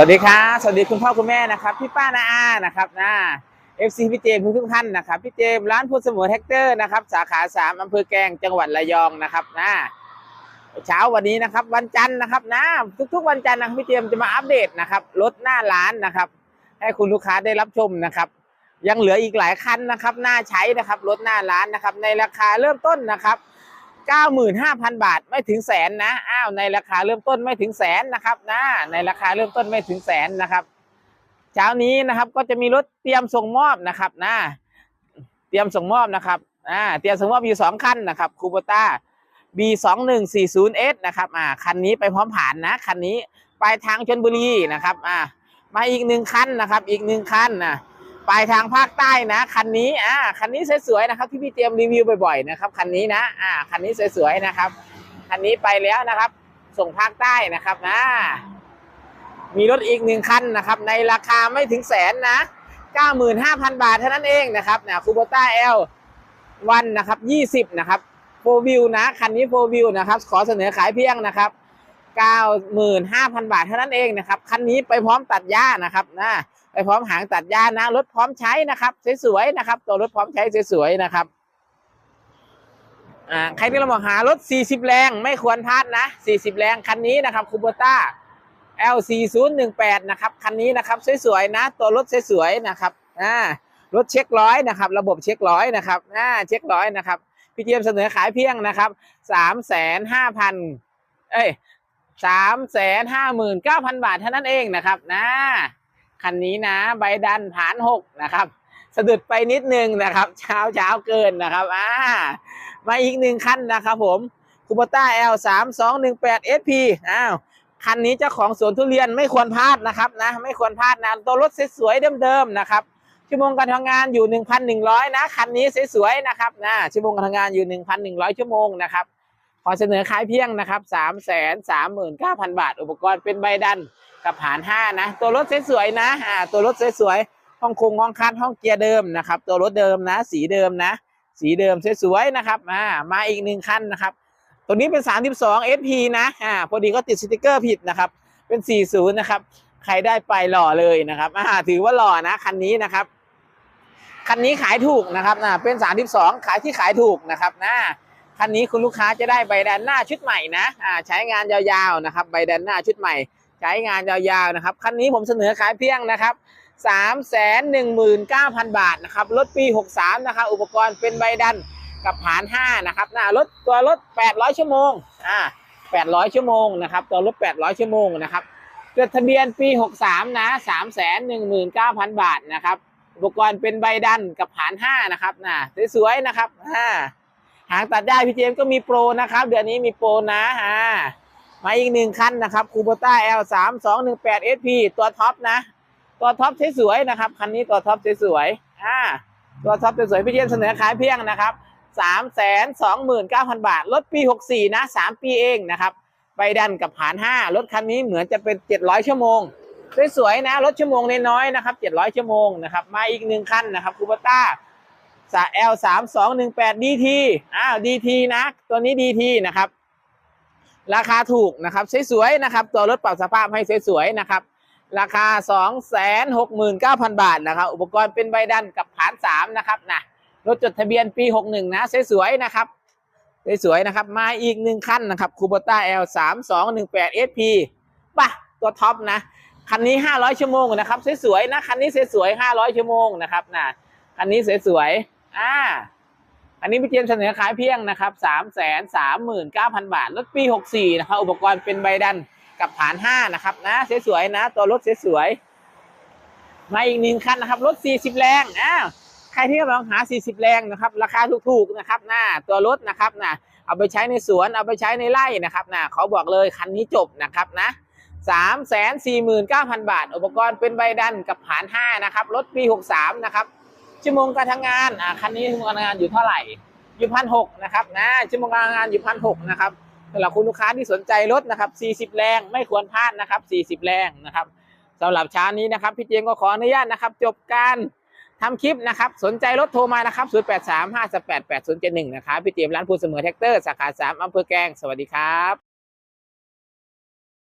สวัสดีครับสวัสดีคุณพ่อคุณแม่นะครับพี่ป้านาอานะครับนะเอฟซีพี่เจมส์ทุกท่านนะครับพี่เจมร้านพูดเสมอแท็กเตอร์นะครับสาขาสามอำเภอแกงจังหวัดระยองนะครับนะเช้าวันนี้นะครับวันจันทร์นะครับนะทุกๆวันจันทร์นะพี่เจมจะมาอัปเดตนะครับรถหน้าร้านนะครับ ให้คุณลูกค้าได้รับชมนะครับยังเหลืออีกหลายคันนะครับน่าใช้นะครับรถหน้าร้านนะครับในราคาเริ่มต้นนะครับ 95,000 บาทไม่ถึงแสนนะอ้าวในราคาเริ่มต้นไม่ถึงแสนนะครับนะในราคาเริ่มต้นไม่ถึงแสนนะครับ เช้านี้นะครับก็จะมีรถเตรียมส่งมอบนะครับนะเตรียมส่งมอบนะครับอ่าเตรียมส่งมอบอยู่สองคันนะครับคูโบต้า B 2 1 4 0 S นะครับอ่าคันนี้ไปพร้อมผ่านนะคันนี้ไปทางชนบุรีนะครับอ่ามาอีกหนึ่งคันนะครับ อีกหนึ่งคันนะ ไปทางภาคใต้นะคันนี้อ่าคันนี้สวยๆนะครับที่พี่เตรียมรีวิวบ่อยๆนะครับคันนี้นะอ่าคันนี้สวยๆนะครับคันนี้ไปแล้วนะครับ ส่งภาคใต้นะครับนะมีรถอีกหนึ่งคันนะครับ ในราคาไม่ถึงแสนนะ 95,000 บาทเท่านั้นเองนะครับนะคูโบต้าเอลวันนะครับ 20 นะครับโฟวิวนะ คันนี้โฟวิวนะครับ ขอเสนอขายเพียงนะครับ 95,000 บาทเท่านั้นเองนะครับคันนี้ไปพร้อมตัดหญ้านะครับนะไปพร้อมหางตัดหญ้านะรถพร้อมใช้นะครับสวยๆนะครับ ตัวรถพร้อมใช้สวยๆนะครับอ่าใครที่เราบอกหารถ 40 แรงไม่ควรพลาดนะ 40 แรงคันนี้นะครับคูโบต้า L4018 นะครับคันนี้นะครับสวยๆนะ ตัวรถสวยๆนะครับอ่ารถเช็คร้อยนะครับ ระบบเช็คร้อยนะครับอ่าเช็คร้อยนะครับพี่เจียมเสนอขายเพียงนะครับสามแสนห้าพันเอ้ย สามแสนห้าหมื่นเก้าพันบาทเท่านั้นเองนะครับนะคันนี้นะใบดันฐานหกนะครับ สะดุดไปนิดนึงนะครับ เช้าเช้าเกินนะครับอ่ามาอีกหนึ่งคันนะครับผมคูปต้า L สามสองหนึ่งแปด SP อ้าวคันนี้เจ้าของสวนทุเรียนไม่ควรพลาดนะครับนะไม่ควรพลาดนะตัวรถสวยๆเดิมๆนะครับชั่วโมงการทำงานอยู่ 1,100 นะ คันนี้สวยๆนะครับนะชั่วโมงการทำงานอยู่ 1,100 ชั่วโมงนะครับ ขอเสนอขายเพียงนะครับ339,000บาท อุปกรณ์เป็นใบดันกับหาร5นะ ตัวรถสวยๆนะอ่าตัวรถสวยๆห้องคงห้องคัดห้องเกียร์เดิมนะครับ ตัวรถเดิมนะ สีเดิมนะ สีเดิมสวยๆนะครับอ่ามาอีกหนึ่งคันนะครับ ตัวนี้เป็น 32 SP นะอ่าพอดีก็ติดสติกเกอร์ผิดนะครับ เป็น 40 นะครับ ใครได้ไปหล่อเลยนะครับอ่าถือว่าหล่อนะคันนี้นะครับคันนี้ขายถูกนะครับนะเป็น 32 ขายที่ขายถูกนะครับนะ คันนี้คุณลูกค้าจะได้ใบแดนหน้าชุดใหม่นะอ่าใช้งานยาวๆนะครับ ใบแดนหน้าชุดใหม่ ใช้งานยาวๆนะครับ คันนี้ผมเสนอขายเพียงนะครับ3 1 9 0 0 0 บาทนะครับ รถปี 63 นะครับ อุปกรณ์เป็นใบดันกับผาน5นะครับนะรถตัวรถ 800 ชั่วโมงอ่า800 ชั่วโมงนะครับ ตัวรถ 800 ชั่วโมงนะครับจดทะเบียนปี 63 นะ 319,000 บาทนะครับ อุปกรณ์เป็นใบดันกับผาน 5 นะครับนะสวยๆ นะครับอ่า หางตัดได้พี่เจมส์ก็มีโปรนะครับ เดือนนี้มีโปรนะอ่ามาอีกหนึ่งคันนะครับคูโบต้า L 3 2 1 8 SP ตัวท็อปนะ ตัวท็อปสวยๆนะครับคันนี้ตัวท็อปสวยๆอ่าตัวท็อปสวยๆพี่เจมส์เสนอขายเพียงนะครับสามแสนสองหมื่นเก้าพันบาทรถปีหกสี่นะสามปีเองนะครับใบดันกับผานห้ารถคันนี้เหมือนจะเป็นเจ็ดร้อยชั่วโมงสวยๆนะรถชั่วโมงน้อยๆนะครับเจ็ดร้อยชั่วโมงนะครับมาอีกหนึ่งคันนะครับคูปต้า สา L สามสองหนึ่งแปดดีทีอ้าวดีทีนะ ตัวนี้ดีทีนะครับ ราคาถูกนะครับสวยๆนะครับ ตัวรถปรับสภาพให้สวยๆนะครับ ราคาสองแสนหกหมื่นเก้าพันบาทนะครับ อุปกรณ์เป็นใบดันกับผานสามนะครับนะรถจดทะเบียนปี61นะสวยๆนะครับสวยๆนะครับ มาอีกหนึ่งคันนะครับคูโบต้า L 3 2 1 8 SP ป่ะตัวท็อปนะคันนี้ 500 ชั่วโมงนะครับ สวยๆนะ คันนี้สวยๆ500 ชั่วโมงนะครับนะคันนี้สวยๆ อ่า อันนี้พี่เจมเสนอขายเพียงนะครับ3 3 9 0 0 0บาท รถปี64นะครับ อุปกรณ์เป็นใบดันกับฐาน5นะครับนะสวยๆนะ ตัวรถสวยๆ มาอีกหนึ่งคันนะครับ รถ40แรงอ้าวใครที่กำลังหา 40 แรงนะครับ ราคาถูกๆนะครับหน้าตัวรถนะครับนะเอาไปใช้ในสวน เอาไปใช้ในไร่นะครับนะเขาบอกเลยคันนี้จบนะครับนะสามแสนสี่หมื่นเก้าพันบาท อุปกรณ์เป็นใบดันกับผานห้านะครับ รถปีหกสามนะครับ ชั่วโมงการทำงานอ่าคันนี้ชั่วโมงการทำงานอยู่เท่าไหร่อยู่พันหกนะครับนะชั่วโมงการทำงานอยู่พันหกนะครับสำหรับคุณลูกค้าที่สนใจรถนะครับสี่สิบแรงไม่ควรพลาดนะครับสี่สิบแรงนะครับสำหรับเช้านี้นะครับพี่เจียงก็ขออนุญาตนะครับ จบการทำคลิปนะครับ สนใจรถโทรมานะครับ 0 8 3 5 8 8 0 7 1 นะครับพี่เตรียมร้านพูดเสมอแท็กเตอร์สาขา 3อำเภอแกลงสวัสดีครับ